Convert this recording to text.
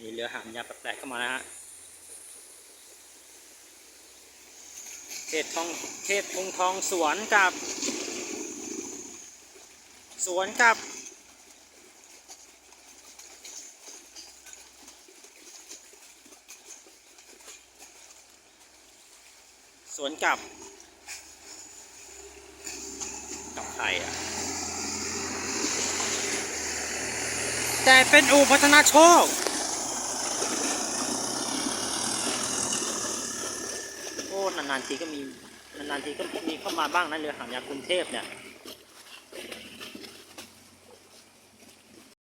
มีเรือหางยาวแปลกๆเข้ามานะฮะเขตทองเขตทงทองสวนกับ สวนกับ สวนกับ กับใครอะ แต่เป็นอูพัฒนาโชค โอ้ นานๆทีก็มีนานๆทีก็มีเข้ามาบ้างนะเรือหางยาวกรุงเทพเนี่ย